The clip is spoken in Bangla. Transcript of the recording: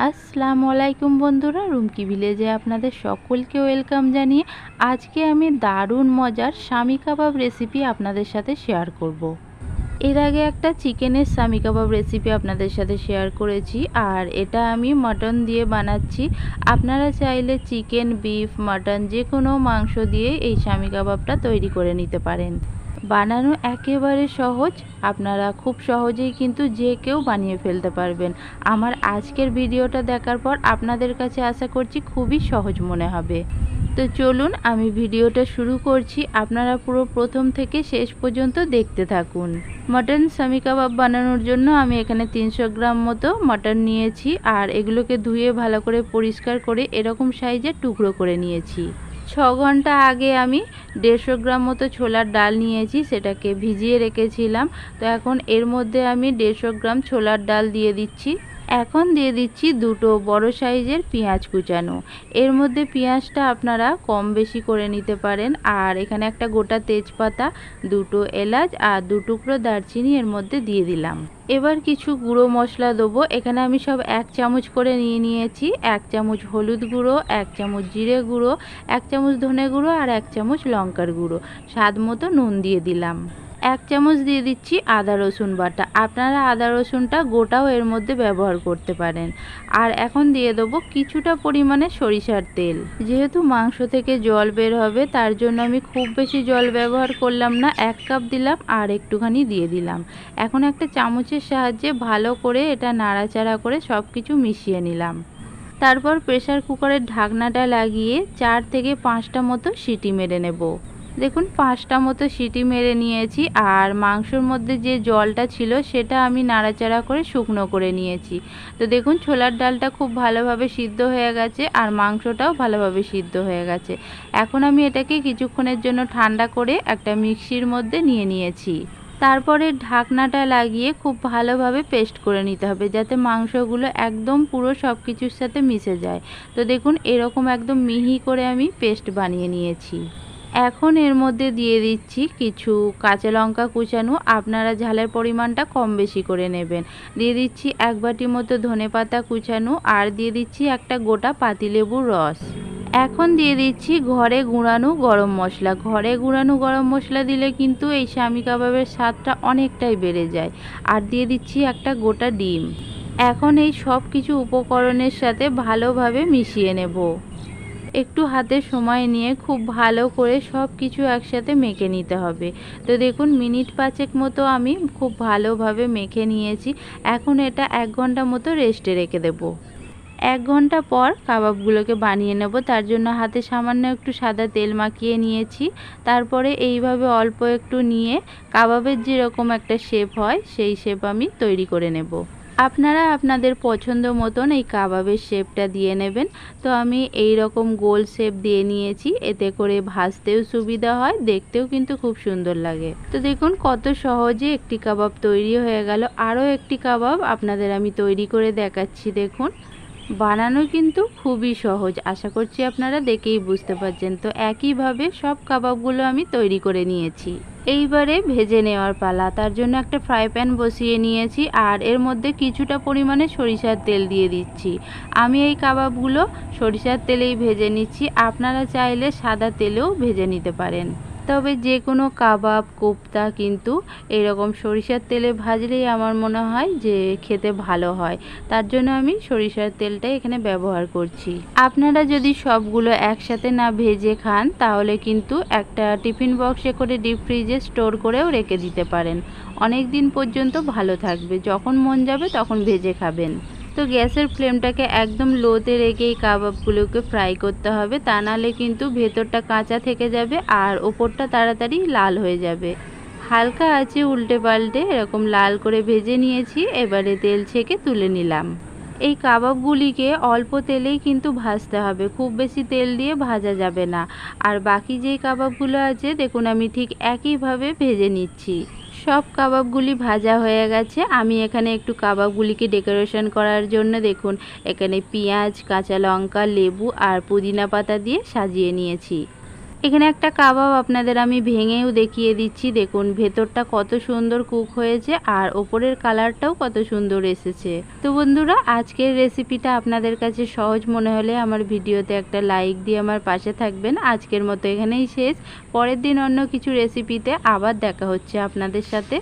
আসসালামু আলাইকুম বন্ধুরা, রুমকি ভিলেজে আপনাদের সকলকে ওয়েলকাম জানিয়ে আজকে আমি দারুণ মজার স্বামী কাবাব রেসিপি আপনাদের সাথে শেয়ার করব। এর আগে একটা চিকেনের স্বামী কাবাব রেসিপি আপনাদের সাথে শেয়ার করেছি আর এটা আমি মটন দিয়ে বানাচ্ছি আপনারা চাইলে চিকেন, বিফ, মটন যে কোনো মাংস দিয়ে এই স্বামী কাবাবটা তৈরি করে নিতে পারেন বানানো একেবারে সহজ। আপনারা খুব সহজেই কিন্তু যে কেউ বানিয়ে ফেলতে পারবেন। আমার আজকের ভিডিওটা দেখার পর আপনাদের কাছে আশা করছি খুবই সহজ মনে হবে। তো চলুন আমি ভিডিওটা শুরু করছি। আপনারা পুরো প্রথম থেকে শেষ পর্যন্ত দেখতে থাকুন। মটন সামি কাবাব বানানোর জন্য আমি এখানে তিনশো গ্রাম মতো মটন নিয়েছি। আর এগুলোকে ধুয়ে ভালো করে পরিষ্কার করে এরকম সাইজের টুকরো করে নিয়েছি। ছ ঘণ্টা আগে আমি দেড়শো গ্রাম মতো ছোলার ডাল নিয়েছি, সেটাকে ভিজিয়ে রেখেছিলাম। তো এখন এর মধ্যে আমি দেড়শো গ্রাম ছোলার ডাল দিয়ে দিচ্ছি। এখন দিয়ে দিচ্ছি দুটো বড় সাইজের পেঁয়াজ কুচানো। এর মধ্যে পেঁয়াজটা আপনারা কম বেশি করে নিতে পারেন। আর এখানে একটা গোটা তেজপাতা, দুটো এলাচ আর দু টুকরো দারচিনি এর মধ্যে দিয়ে দিলাম। এবার কিছু গুঁড়ো মশলা দেবো। এখানে আমি সব এক চামচ করে নিয়ে নিয়েছি। এক চামচ হলুদ গুঁড়ো, এক চামচ জিরে গুঁড়ো, এক চামচ ধনে গুঁড়ো আর এক চামচ লঙ্কার গুঁড়ো। স্বাদ মতো নুন দিয়ে দিলাম। এক চামচ দিয়ে দিচ্ছি আদা রসুন বাটা। আপনারা আদা রসুনটা গোটাও এর মধ্যে ব্যবহার করতে পারেন। আর এখন দিয়ে দেবো কিছুটা পরিমাণে সরিষার তেল। যেহেতু মাংস থেকে জল বের হবে, তার জন্য আমি খুব বেশি জল ব্যবহার করলাম না। এক কাপ দিলাম আর একটুখানি দিয়ে দিলাম। এখন একটা চামচের সাহায্যে ভালো করে এটা নাড়াচাড়া করে সব কিছু মিশিয়ে নিলাম। তারপর প্রেসার কুকারের ঢাকনাটা লাগিয়ে চার থেকে পাঁচটা মতো সিটি মেরে নেব। দেখুন, পাঁচটা মতো সিটি মেরে নিয়েছি আর মাংসর মধ্যে যে জলটা ছিল সেটা আমি নাড়াচাড়া করে শুকনো করে নিয়েছি। তো দেখুন, ছোলার ডালটা খুব ভালোভাবে সিদ্ধ হয়ে গেছে আর মাংসটাও ভালোভাবে সিদ্ধ হয়ে গেছে। এখন আমি এটাকে কিছুক্ষণের জন্য ঠান্ডা করে একটা মিক্সির মধ্যে নিয়ে নিয়েছি। তারপরে ঢাকনাটা লাগিয়ে খুব ভালোভাবে পেস্ট করে নিতে হবে যাতে মাংসগুলো একদম পুরো সব কিছুর সাথে মিশে যায়। তো দেখুন, এরকম একদম মিহি করে আমি পেস্ট বানিয়ে নিয়েছি। এখন এর মধ্যে দিয়ে দিচ্ছি কিছু কাঁচা লঙ্কা কুচানো। আপনারা ঝালের পরিমাণটা কম বেশি করে নেবেন। দিয়ে দিচ্ছি এক বাটি মতো ধনে পাতা কুচানো আর দিয়ে দিচ্ছি একটা গোটা পাতিলেবুর রস। এখন দিয়ে দিচ্ছি ঘরে গুঁড়ানো গরম মশলা। ঘরে গুঁড়ানো গরম মশলা দিলে কিন্তু এই স্বামী কাবাবের স্বাদটা অনেকটাই বেড়ে যায়। আর দিয়ে দিচ্ছি একটা গোটা ডিম। এখন এই সব কিছু উপকরণের সাথে ভালোভাবে মিশিয়ে নেব। একটু হাতে সময় নিয়ে খুব ভালো করে সব কিছু একসাথে মেখে নিতে হবে। তো দেখুন, মিনিট পাঁচেক মতো আমি খুব ভালোভাবে মেখে নিয়েছি। এখন এটা এক ঘণ্টা মতো রেস্টে রেখে দেবো। এক ঘণ্টা পর কাবাবগুলোকে বানিয়ে নেব। তার জন্য হাতে সামান্য একটু সাদা তেল মাখিয়ে নিয়েছি। তারপরে এইভাবে অল্প একটু নিয়ে কাবাবের যেরকম একটা শেপ হয়, সেই শেপ আমি তৈরি করে নেব। আপনারা আপনাদের পছন্দ মতন এই কাবাবের শেপটা দিয়ে নেবেন। তো আমি এই রকম গোল শেপ দিয়ে নিয়েছি, এতে করে ভাজতেও সুবিধা হয়, দেখতেও কিন্তু খুব সুন্দর লাগে। তো দেখুন কত সহজে একটি কাবাব তৈরি হয়ে গেল। আরও একটি কাবাব আপনাদের আমি তৈরি করে দেখাচ্ছি, দেখুন। বানানো কিন্তু খুবই সহজ। আশা করছি আপনারা দেখেই বুঝতে পারছেন। তো একইভাবে সব কাবাবগুলো আমি তৈরি করে নিয়েছি। এইবারে ভেজে নেওয়ার পালা। তার জন্য একটা ফ্রাই প্যান বসিয়ে নিয়েছি আর এর মধ্যে কিছুটা পরিমাণে সরিষার তেল দিয়ে দিচ্ছি। আমি এই কাবাবগুলো সরিষার তেলেই ভেজে নিচ্ছি। আপনারা চাইলে সাদা তেলেও ভেজে নিতে পারেন। তবে যে কোনো কাবাব, কোপ্তা কিন্তু এরকম সরিষার তেলে ভাজলেই আমার মনে হয় যে খেতে ভালো হয়। তার জন্য আমি সরিষার তেলটাই এখানে ব্যবহার করছি। আপনারা যদি সবগুলো একসাথে না ভেজে খান, তাহলে কিন্তু একটা টিফিন বক্সে করে ডিপ ফ্রিজে স্টোর করেও রেখে দিতে পারেন। অনেক দিন পর্যন্ত ভালো থাকবে। যখন মন যাবে তখন ভেজে খাবেন। তো গ্যাসের ফ্লেমটাকে একদম লোতে রেখে এই কাবাবগুলোকে ফ্রাই করতে হবে। তা নাহলে কিন্তু ভেতরটা কাঁচা থেকে যাবে আর ওপরটা তাড়াতাড়ি লাল হয়ে যাবে। হালকা আছে উল্টে পাল্টে এরকম লাল করে ভেজে নিয়েছি, এবারে তেল ছেঁকে তুলে নিলাম। এই কাবাবগুলিকে অল্প তেলেই কিন্তু ভাজতে হবে, খুব বেশি তেল দিয়ে ভাজা যাবে না। আর বাকি যেই কাবাবগুলো আছে, দেখুন আমি ঠিক একইভাবে ভেজে নিচ্ছি। সব কাবাবগুলি ভাজা হয়ে গেছে। আমি এখানে একটু কাবাবগুলিকে ডেকোরেশন করার জন্য দেখুন, এখানে পেঁয়াজ, কাঁচা লঙ্কা, লেবু আর পুদিনা পাতা দিয়ে সাজিয়ে নিয়েছি। এখানে একটা কাবাব আপনাদের আমি ভেঙেও দেখিয়ে দিচ্ছি। দেখুন, ভেতরটা কত সুন্দর কুক হয়েছে আর ওপরের কালারটাও কত সুন্দর এসেছে। তো বন্ধুরা, আজকের রেসিপিটা আপনাদের কাছে সহজ মনে হলে আমার ভিডিওতে একটা লাইক দিয়ে আমার পাশে থাকবেন। আজকের মতো এখানেই শেষ। পরের দিন অন্য কিছু রেসিপিতে আবার দেখা হচ্ছে আপনাদের সাথে।